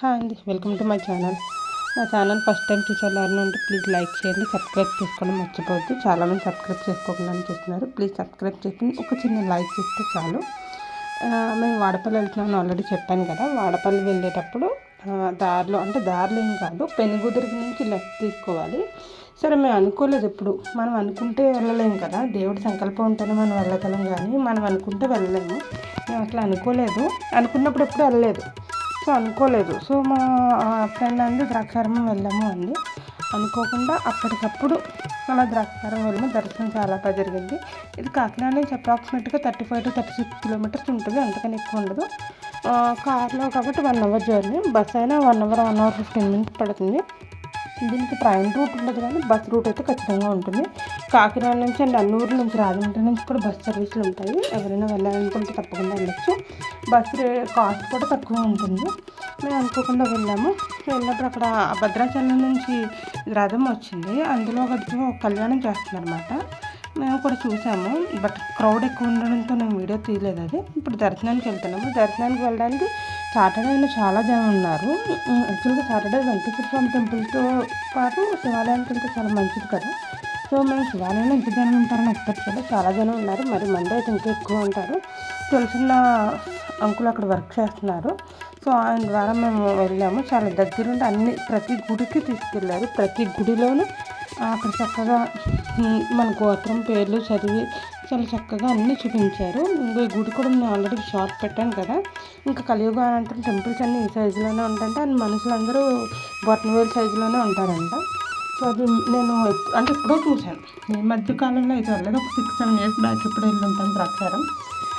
Hi అండి welcome to my channel. నా channel first time చూసేవాళ్ళు ఉంటే ప్లీజ్ లైక్ చేయండి సబ్స్క్రైబ్ చేసుకోవడం మర్చిపోవద్దు. చాలామంది సబ్స్క్రైబ్ చేసుకోకుండా చూస్తున్నారు. ప్లీజ్ సబ్స్క్రైబ్ చేసుకుని ఒక చిన్న లైక్ ఇస్తే చాలు. మేము వాడపల్లి వెళ్తున్నాను ఆల్రెడీ చెప్పాను కదా వాడపల్లి వెళ్ళేటప్పుడు దారిలో అంటే దారిలో ఏం కాదు పెనుగుదురు నుంచి లెఫ్ట్ తీసుకోవాలి. సరే మేము అనుకోలేదు ఎప్పుడు. మనం అనుకుంటే వెళ్ళలేము కదా. దేవుడి సంకల్పం ఉంటేనే మనం వెళ్ళగలం కానీ మనం అనుకుంటే వెళ్ళలేము. మేము అట్లా అనుకోలేదు. అనుకున్నప్పుడు ఎప్పుడు వెళ్ళలేదు. సో అనుకోలేదు. సో మా ఫ్రెండ్ అంది ద్రాక్షారామం వెళ్ళాము అండి అనుకోకుండా అప్పటికప్పుడు అలా ద్రాక్షారం వెళ్ళాము దర్శనం చాలా బాగా జరిగింది. ఇది కాకినాడ నుంచి అప్రాక్సిమేట్గా thirty five to thirty six kilometres ఉంటుంది. అంతకని ఎక్కువ ఉండదు. కార్లో కాబట్టి వన్ అవర్ జర్నీ బస్ అయినా one hour one hour fifteen minutes పడుతుంది. దీనికి ట్రైన్ రూట్ ఉండదు కానీ బస్ రూట్ అయితే ఖచ్చితంగా ఉంటుంది. కాకినాడ నుంచి అండ్ అన్నూరు నుంచి రాజమండ్రి నుంచి కూడా బస్ సర్వీసులు ఉంటాయి. ఎవరైనా వెళ్ళాలనుకుంటే తప్పకుండా వెళ్ళచ్చు. బస్ కాస్ట్ కూడా తక్కువ ఉంటుంది. మేము అనుకోకుండా వెళ్ళాము. వెళ్ళినప్పుడు అక్కడ భద్రాచలం నుంచి రథం వచ్చింది. అందులో ఒక కళ్యాణం చేస్తున్నారన్నమాట. మేము కూడా చూసాము. బట్ క్రౌడ్ ఎక్కువ ఉండడంతో నేను వీడియో తీయలేదు అది. ఇప్పుడు దర్శనానికి వెళ్తున్నాము. దర్శనానికి వెళ్ళడానికి సాటర్డే అయినా చాలా జనం ఉన్నారు. యాక్చువల్గా సాటర్డే వెంకటేశ్వర స్వామి టెంపుల్తో పాటు శివాలయానికి వెళ్తే చాలా మంచిది కదా. సో మేము శివాలయంలో ఎంత జనం ఉంటారని ఎక్స్పెక్ట్ చేయలేదు చాలా జనం ఉన్నారు. మరి మండే అయితే ఇంకా ఎక్కువ ఉంటారు. తెలిసిన అంకులు అక్కడ వర్క్ చేస్తున్నారు. సో ఆయన ద్వారా మేము వెళ్ళాము. చాలా దగ్గరుండి అన్ని ప్రతి గుడికి తీసుకెళ్ళారు ప్రతి గుడిలోనూ అక్కడ చక్కగా మన గోత్రం పేర్లు చదివి చాలా చక్కగా అన్నీ చూపించారు. ఇంకా ఈ గుడి కూడా నేను ఆల్రెడీ షార్ట్ పెట్టాను కదా. ఇంకా కలియుగ అనంతరం టెంపుల్స్ అన్నీ ఈ సైజులోనే ఉంటాయంటే. అండ్ మనుషులందరూ బొట్టనవేలు సైజులోనే ఉంటారంట. సో అది నేను అంటే ఎప్పుడో చూశాను. ఈ మధ్య కాలంలో అయితే వెళ్ళలేదు ఒక సిక్స్ సెవెన్ ఇయర్స్ బ్యాక్ ఎప్పుడు వెళ్ళి ఉంటాను ద్రాక్షారం.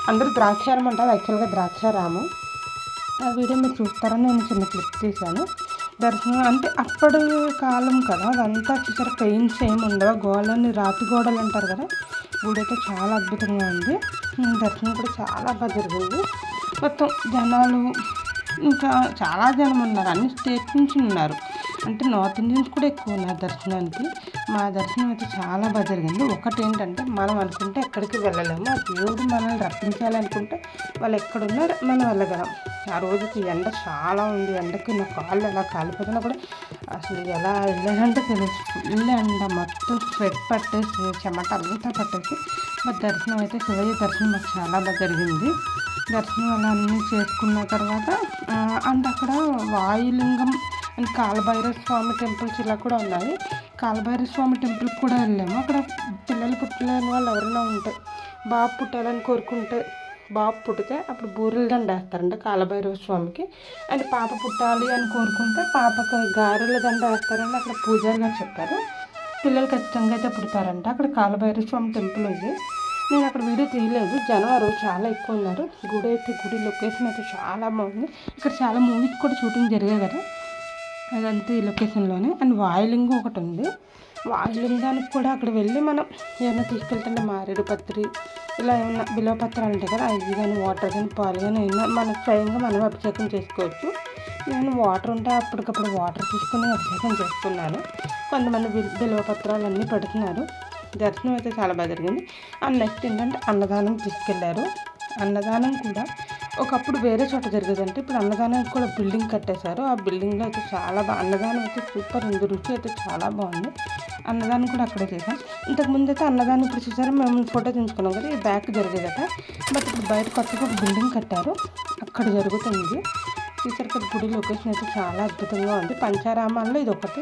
అందరూ ద్రాక్షారం అంటారు యాక్చువల్గా ద్రాక్షారాము. ఆ వీడియో మీరు చూస్తారని నేను చిన్న క్లిప్ తీశాను. దర్శనం అంటే అప్పటి కాలం కదా అదంతా చూసారు పెయింట్స్ ఏమి ఉండవు గోడలని రాతి గోడలు అంటారు కదా. గుడి అయితే చాలా అద్భుతంగా ఉంది. దర్శనం కూడా చాలా బాగా జరిగింది. మొత్తం జనాలు ఇంకా చాలా జనం ఉన్నారు. అన్ని స్టేట్ నుంచి ఉన్నారు. అంటే నార్త్ ఇండియన్స్ కూడా ఎక్కువ ఉన్నారు దర్శనానికి. మా దర్శనం అయితే చాలా బాగా జరిగింది. ఒకటి ఏంటంటే మనం అనుకుంటే ఎక్కడికి వెళ్ళలేము. ఆ దేవుడు మనల్ని రప్పించాలనుకుంటే వాళ్ళు ఎక్కడున్నా మనం వెళ్ళగలం. ఆ రోజుకి ఎండ చాలా ఉంది. ఎండకి నా కాళ్ళు ఎలా కాలిపోతున్నా కూడా అసలు ఎలా వెళ్ళాలంటే తెలుసు ఫుల్ ఎండ మొత్తం స్వెట్ పట్టేసి చెమట అంతా పట్టేసి మా దర్శనం అయితే శివయ్య దర్శనం మాకు చాలా బాగా జరిగింది. దర్శనం అలా అన్నీ చేసుకున్న తర్వాత అండ్ అక్కడ వాయులింగం అండ్ కాలభైరవ స్వామి టెంపుల్స్ ఇలా కూడా ఉన్నాయి. కాలభైరవ స్వామి టెంపుల్కి కూడా వెళ్ళాము. అక్కడ పిల్లలు పుట్టలేని వాళ్ళు ఎవరైనా ఉంటే బాబు పుట్టాలని కోరుకుంటే బాబు పుట్టితే అప్పుడు బూరెలు దండ వేస్తారంట కాలభైరవ స్వామికి. అండ్ పాప పుట్టాలి అని కోరుకుంటే పాపకు గారెల దండ వేస్తారని అక్కడ పూజారి గారు చెప్పారు. పిల్లలు ఖచ్చితంగా అయితే పుడతారంట. అక్కడ కాలభైరవ స్వామి టెంపుల్ ఉంది. నేను అక్కడ వీడియో తీయలేదు. జనం ఆ రోజు చాలా ఎక్కువ ఉన్నారు. గుడి అయితే గుడి లొకేషన్ అయితే చాలా బాగుంది. ఇక్కడ చాలా మూవీస్ కూడా షూటింగ్ జరిగాయి కదా. అదంతా ఈ లొకేషన్లోనే. అండ్ వాయిలింగ్ ఒకటి ఉంది వాయులింగానికి కూడా అక్కడ వెళ్ళి మనం ఏమైనా తీసుకెళ్తుంటే మారేడు పత్రి ఇలా ఏమన్నా బిలో పత్రాలు ఉంటాయి కదా అవి కానీ వాటర్ కానీ పాలు కానీ ఏమైనా మన స్వయంగా మనం అభిషేకం చేసుకోవచ్చు. నేను వాటర్ ఉంటే అప్పటికప్పుడు వాటర్ తీసుకుని అభిషేకం చేసుకున్నాను కొంతమంది బిలో పత్రాలు అన్నీ పెడుతున్నారు. దర్శనం అయితే చాలా బాగా జరిగింది. అండ్ నెక్స్ట్ ఏంటంటే అన్నదానం తీసుకెళ్ళారు. అన్నదానం కూడా ఒకప్పుడు వేరే చోట జరిగేదంటే ఇప్పుడు అన్నదానానికి కూడా బిల్డింగ్ కట్టేశారు. ఆ బిల్డింగ్లో అయితే చాలా బాగా అన్నదానం అయితే సూపర్ ఉంది. రుచి అయితే చాలా బాగుంది. అన్నదానం కూడా అక్కడే చేసాం ఇంతకుముందు అయితే అన్నదానం ఇప్పుడు చూసారా మేము ఫోటో తీసుకున్నాం కదా ఈ బ్యాక్ జరిగేదట. బట్ ఇప్పుడు బయట కొత్తగా ఒక బిల్డింగ్ కట్టారు. అక్కడ జరుగుతుంది. చూసారు గుడి లొకేషన్ అయితే చాలా అద్భుతంగా ఉంది. పంచారామాల్లో ఇది ఒకటి.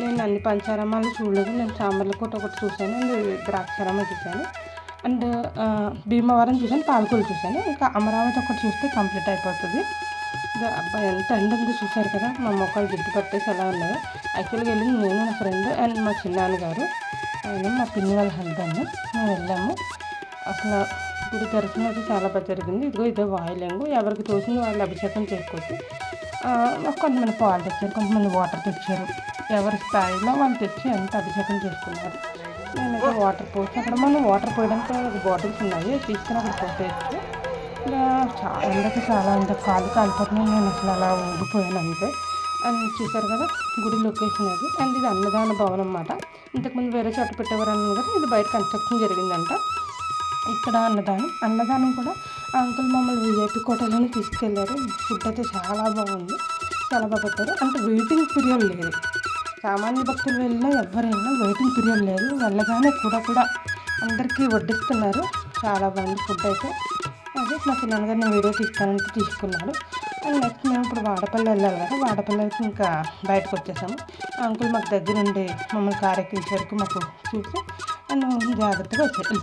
నేను అన్ని పంచారామాలు చూడలేదు. నేను సాంబర్లకోట ఒకటి చూశాను. ద్రాక్షారామ చూశాను. అండ్ భీమవరం చూసాను పాలకొల్లు చూసాను ఇంకా అమరావతి ఒకటి చూస్తే కంప్లీట్ అయిపోతుంది. అబ్బాయి ఎంత ఎండ ఉందో చూశారు కదా మా మొక్కలు జిడ్డు పట్టేసి ఎలా ఉన్నాయో. యాక్చువల్గా వెళ్ళింది నేను నా ఫ్రెండ్ అండ్ మా చిన్నాన్నగారు. ఆయన మా పిన్ని వాళ్ళ హస్బెండ్. మేము వెళ్ళాము. అసలు గుడి దర్శనం అయితే చాలా బాగా జరిగింది. ఇదిగో ఇదే వాయులింగు. ఎవరికి తోసింది వాళ్ళు అభిషేకం చేసుకోవచ్చు. కొంతమంది పాలు తెచ్చారు కొంతమంది వాటర్ తెచ్చారు. ఎవరి స్థాయిలో వాళ్ళు తెచ్చి ఎంత అభిషేకం చేసుకున్నారు. నేనైతే వాటర్ పోసిన అక్కడ మనం వాటర్ పోయడానికి బాటిల్స్ ఉన్నాయి. తీసుకుని అక్కడ పోసేయచ్చు. ఇలా చాలా ఎండకి చాలా అంత కాలు కాలిపోతున్నాయి. నేను అసలు అలా ఊగిపోయాను అంతే. అండ్ చూసారు కదా గుడి లొకేషన్ అది. అండ్ ఇది అన్నదాన భవనం అన్నమాట. ఇంతకుముందు వేరే చోట పెట్టేవారు అన్నారు కదా ఇది బయట కన్స్ట్రక్షన్ జరిగిందంట. ఇక్కడ అన్నదానం అన్నదానం కూడా అంకుల్ మమ్మల్ని విఐపి కోటలోనే తీసుకెళ్ళారు ఫుడ్ అయితే చాలా బాగుంది. చాలా బాగా పెట్టారు. అంటే వెయిటింగ్ పీరియడ్ లేదు. సామాన్య భక్తులు వెళ్ళినా ఎవరైనా వెయిటింగ్ పీరియడ్ లేదు. వెళ్ళగానే కూడా కూడా అందరికీ వడ్డిస్తున్నారు. చాలా బాగుంది ఫుడ్ అయితే. అదే మా చిన్నగారు నేను వీడియో తీస్తానంటే తీసుకున్నాను అండ్ నెక్స్ట్ మేము ఇప్పుడు వాడపల్లి వెళ్ళాలి కదా. వాడపల్లికి ఇంకా బయటకు వచ్చేసాము. అంకుల్ మాకు దగ్గర ఉండి మమ్మల్ని కారెక్కించే వరకు మాకు చూసి అండ్ జాగ్రత్తగా వచ్చేసాం.